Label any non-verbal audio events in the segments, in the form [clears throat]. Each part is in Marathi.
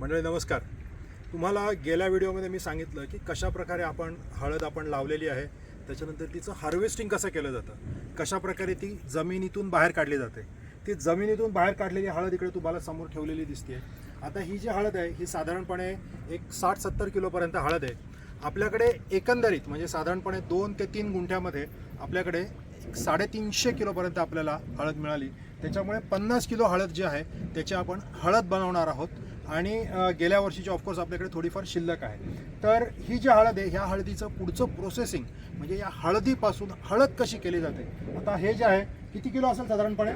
मंडळी नमस्कार. तुम्हाला गेल्या व्हिडिओमध्ये मी सांगितलं की कशा प्रकारे आपण हळद आपण लावलेली आहे त्याच्यानंतर तिचं हार्वेस्टिंग कसं केलं जातं कशा प्रकारे ती जमिनीतून बाहेर काढली जाते. ती जमिनीतून बाहेर काढलेली हळद इकडे तुम्हाला समोर ठेवलेली दिसते आता ही जी हळद आहे ही साधारणपणे एक साठ सत्तर किलोपर्यंत हळद आहे. आपल्याकडे एकंदरीत म्हणजे साधारणपणे दोन ते तीन गुंठ्यामध्ये आपल्याकडे एक साडेतीनशे किलोपर्यंत आपल्याला हळद मिळाली. त्याच्यामुळे पन्नास किलो हळद जी आहे त्याची आपण हळद बनवणार आहोत. आणि गेल्या वर्षीची ऑफकोर्स आपल्याकडे थोडीफार शिल्लक आहे. तर ही जी हळद आहे ह्या हळदीचं पुढचं प्रोसेसिंग म्हणजे या हळदीपासून हळद कशी केली जाते? आता हे जे आहे किती किलो असेल साधारणपणे?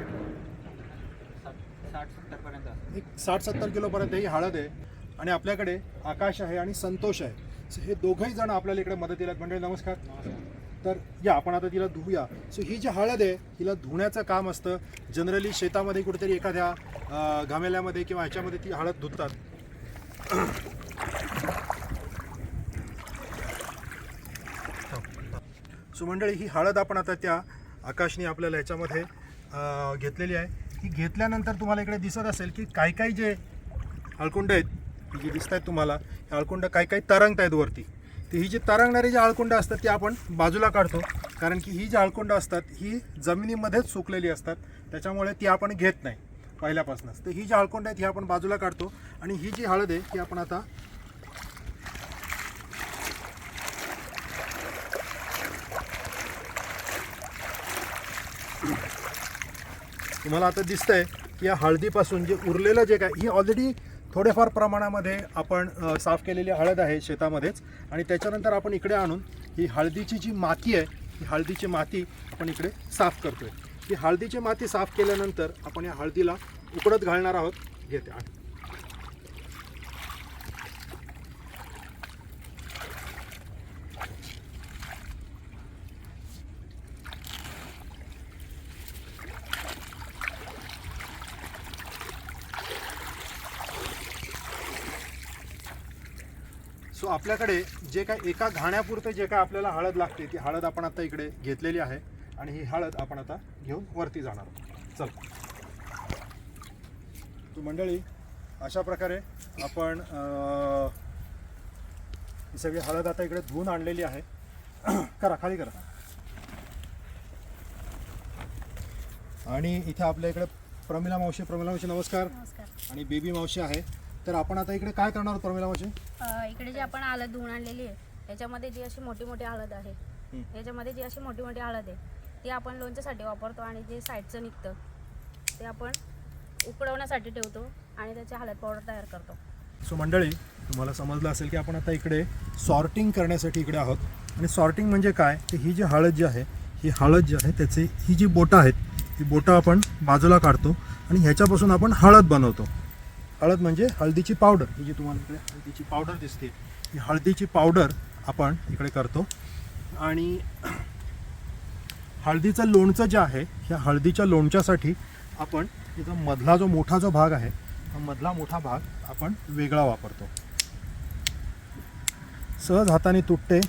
एक साठ सत्तर किलोपर्यंत ही हळद आहे आणि आपल्याकडे आकाश आहे आणि संतोष आहे. सो हे दोघंही जण आपल्याला इकडे मदतीला आहेत. मंडळी नमस्कार. तर या आपण आता तिला धुवूया सो ही जी हळद आहे तिला धुण्याचं काम असतं. जनरली शेतामध्ये कुठेतरी एखाद्या घामेल्यामध्ये किंवा ह्याच्यामध्ये ती हळद धुतात. सो मंडळी ही हळद आपण आता त्या आकाशने आपल्याला ह्याच्यामध्ये घेतलेली आहे. ही घेतल्यानंतर तुम्हाला इकडे दिसत असेल की काय काय जे अळकुंड आहेत जी दिसत आहेत तुम्हाला हे अळकुंड काही काही तरंगत आहेत वरती. तर ही जी तरंगणारी जी आळकुंड असतात ती आपण बाजूला काढतो. कारण की ही जी आळकुंड असतात ही जमिनीमध्येच सुकलेली असतात. त्याच्यामुळे ती आपण घेत नाही पहिल्यापासूनच. तर ही जी आळकुंड आहेत ही आपण बाजूला काढतो. आणि ही जी हळद आहे ती आपण आता तुम्हाला आता दिसतंय की या हळदीपासून जे उरलेलं जे काय ही ऑलरेडी थोडेफार प्रमाणामध्ये आपण साफ केलेली हळद आहे शेतामध्येच आणि त्याच्यानंतर आपण इकडे आणून ही हळदीची जी माती आहे ही हळदीची माती आपण इकडे साफ करतोय. ही हळदीची माती साफ केल्यानंतर आपण या हळदीला उकडत घालणार आहोत. घेते आणि. सो आपल्याकडे जे काय एका घाण्यापुरतं जे काय आपल्याला हळद लागते ती हळद आपण आता इकडे घेतलेली आहे आणि ही हळद आपण आता घेऊन वरती जाणार आहोत. चल. तो मंडळी अशा प्रकारे आपण ही सगळी हळद आता इकडे धुवून आणलेली आहे. [clears throat] करा खाली करा. आणि इथे आपल्या इकडे प्रमिला मावशी प्रमिला मावशी नमस्कार. आणि बेबी मावशी आहे. तर आपण आता इकडे काय करणार आहोत प्रमिला मावशी? अ, इकडे जी आपण हळद धुवून आणलेली आहे याच्यामध्ये जी अशी मोठी मोठी हळद आहे. याच्यामध्ये जी अशी मोठी मोठी हळद आहे ती आपण लोणच्यासाठी वापरतो आणि जे साईडचं निघतं ते आपण उकडवण्यासाठी ठेवतो आणि त्याची हळद पावडर तयार करतो. सो मंडळी तुम्हाला समजलं असेल की आपण आता इकडे सॉर्टिंग करण्यासाठी इकडे आहोत. आणि सॉर्टिंग म्हणजे काय? की ही जी हळद जी आहे ही हळद जी आहे त्याची ही जी बोटं आहेत ही बोटं आपण बाजूला काढतो आणि ह्याच्यापासून आपण हळद बनवतो. हळद म्हणजे हळदीची पावडर. ही जी तुम्हाला इकडे हळदीची पावडर दिसते ही हळदीची पावडर आपण इकडे करतो. आणि हळदीचं लोणचं जे आहे ह्या हळदीच्या लोणच्यासाठी आपण तिचा मधला जो मोठा जो भाग आहे हा मधला मोठा भाग आपण वेगळा वापरतो. सहज हाताने तुटते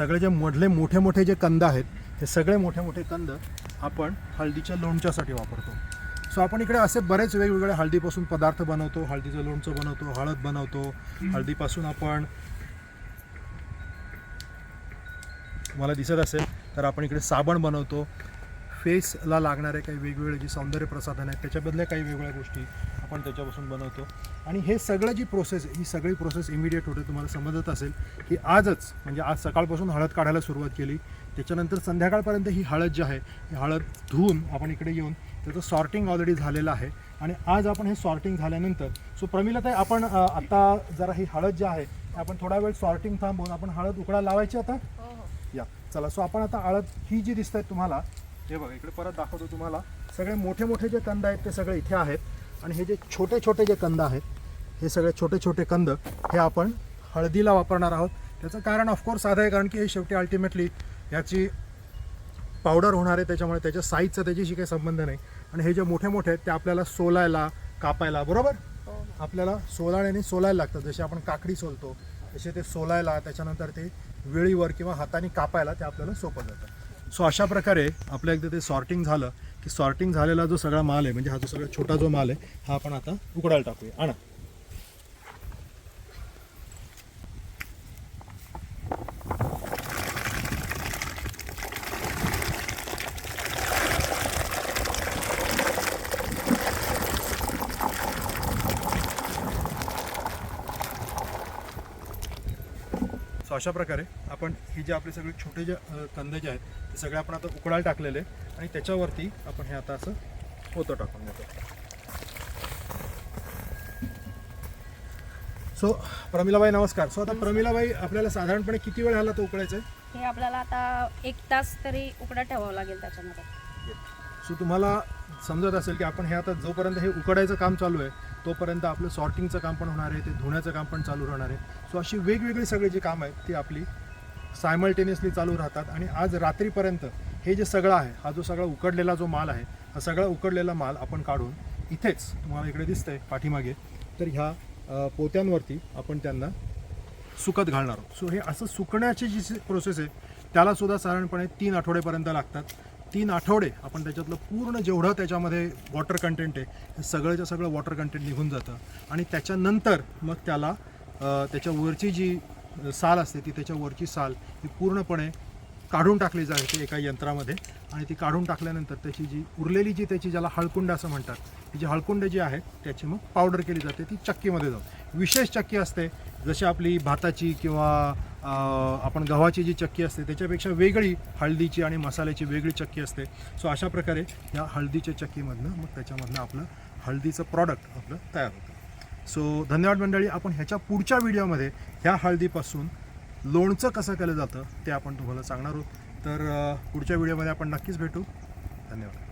सगळे जे मधले मोठे मोठे जे कंद आहेत हे सगळे मोठे मोठे कंद आपण हळदीच्या लोणच्यासाठी वापरतो. सो आपण इकडे असे बरेच वेगवेगळे हळदीपासून पदार्थ बनवतो. हळदीचं लोणचं बनवतो हळद बनवतो. हळदीपासून आपण मला दिसत असेल तर आपण इकडे साबण बनवतो. फेसला लागणारे काही वेगवेगळे जी सौंदर्य प्रसाधन आहेत त्याच्याबदल्या काही वेगवेगळ्या गोष्टी आपण त्याच्यापासून बनवतो. आणि हे सगळं जी प्रोसेस आहे ही सगळी प्रोसेस इमिडिएट होते तुम्हाला समजत असेल की आजच म्हणजे आज सकाळपासून हळद काढायला सुरुवात केली. त्याच्यानंतर संध्याकाळपर्यंत ही हळद जी आहे ही हळद धुवून आपण इकडे येऊन त्याचं सॉर्टिंग ऑलरेडी झालेलं आहे. आणि आज आपण हे सॉर्टिंग झाल्यानंतर सो प्रमिलाताई आपण आता जरा ही हळद जी आहे आपण थोडा वेळ सॉर्टिंग थांबवून आपण हळद उकडायला लावायची आता? हो हो. या चला सो आपण आता हळद ही जी दिसत आहेत तुम्हाला हे बघा इकडे परत दाखवतो तुम्हाला. सगळे मोठे मोठे जे कंद आहेत ते सगळे इथे आहेत. आणि हे जे छोटे छोटे जे कंद आहेत हे सगळे छोटे छोटे कंद हे आपण हळदीला वापरणार आहोत. त्याचं कारण ऑफकोर्स साधं आहे कारण की हे शेवटी अल्टिमेटली याची पावडर होणार आहे त्याच्यामुळे त्याच्या साईजचा त्याच्याशी काही संबंध नाही. आणि हे जे मोठे मोठे आहेत ते आपल्याला सोलायला कापायला बरोबर? हो. आपल्याला सोलाण्याने सोलायला लागतात. जसे आपण काकडी सोलतो असे ते सोलायला त्याच्यानंतर ते वेळीवर किंवा हाताने कापायला ते आपल्याला सोपं जातं. सो अशा प्रकारे आपल्या एकदा ते सॉर्टिंग झालं की सॉर्टिंग झालेला जो सगळा माल आहे म्हणजे हा जो सगळा छोटा जो माल आहे हा आपण आता उकडायला टाकूया. आणा. सो अशा प्रकारे आपण ही जे आपले सगळे छोटे जे कंदे जे आहेत सगळे आपण आता उकडायला टाकलेले आणि त्याच्यावरती आपण हे आता असं पोतं टाकून देतो. सो प्रमिलाबाई नमस्कार. सो आता प्रमिलाबाई आपल्याला साधारणपणे किती वेळ ह्याला तो उकडायचं आहे? हे आपल्याला आता एक तास तरी उकडा ठेवावं लागेल त्याच्यामध्ये. सो तुम्हाला समजत असेल की आपण हे आता जोपर्यंत हे उकडायचं काम चालू आहे तोपर्यंत आपलं सॉर्टिंगचं काम पण होणार आहे ते धुण्याचं काम पण चालू राहणार आहे. सो अशी वेगवेगळी सगळी जी कामं आहेत ती आपली सायमल्टेनियसली चालू राहतात आणि आज रात्रीपर्यंत हे जे सगळं आहे हा जो सगळा उकडलेला जो माल आहे हा सगळा उकडलेला माल आपण काढून इथेच तुम्हाला इकडे दिसतंय पाठीमागे तर ह्या पोत्यांवरती आपण त्यांना सुकत घालणार आहोत. सो हे असं सुकण्याची जी प्रोसेस आहे त्यालासुद्धा साधारणपणे तीन आठवड्यापर्यंत लागतात. तीन आठवडे आपण त्याच्यातलं पूर्ण जेवढं त्याच्यामध्ये वॉटर कंटेंट आहे हे सगळंच्या सगळं वॉटर कंटेंट निघून जातं. आणि त्याच्यानंतर मग त्याला त्याच्यावरची त्याच्या वरची जी साल असते ती त्याच्या वरची साल ही पूर्णपणे काढून टाकली जाते एका यंत्रामध्ये. आणि ती काढून टाकल्यानंतर त्याची जी उरलेली जी त्याची ज्याला हळकुंड असं म्हणतात ती जी हळकुंड जी आहे त्याची मग पावडर केली जाते ती चक्कीमध्ये जाऊन. विशेष चक्की असते जशी आपली भाताची किंवा आपण गव्हाची जी चक्की असते त्याच्यापेक्षा वेगळी हळदीची आणि मसाल्याची वेगळी चक्की असते. सो अशा प्रकारे या हळदीच्या चक्कीमधनं मग त्याच्यामधनं आपलं हळदीचं प्रॉडक्ट आपलं तयार होतं. सो धन्यवाद मंडळी आपण ह्याच्या पुढच्या व्हिडिओमध्ये ह्या हळदीपासून लोणचं कसं केलं जातं ते आपण तुम्हाला सांगणार आहोत. तर पुढच्या व्हिडिओमध्ये आपण नक्कीच भेटू. धन्यवाद.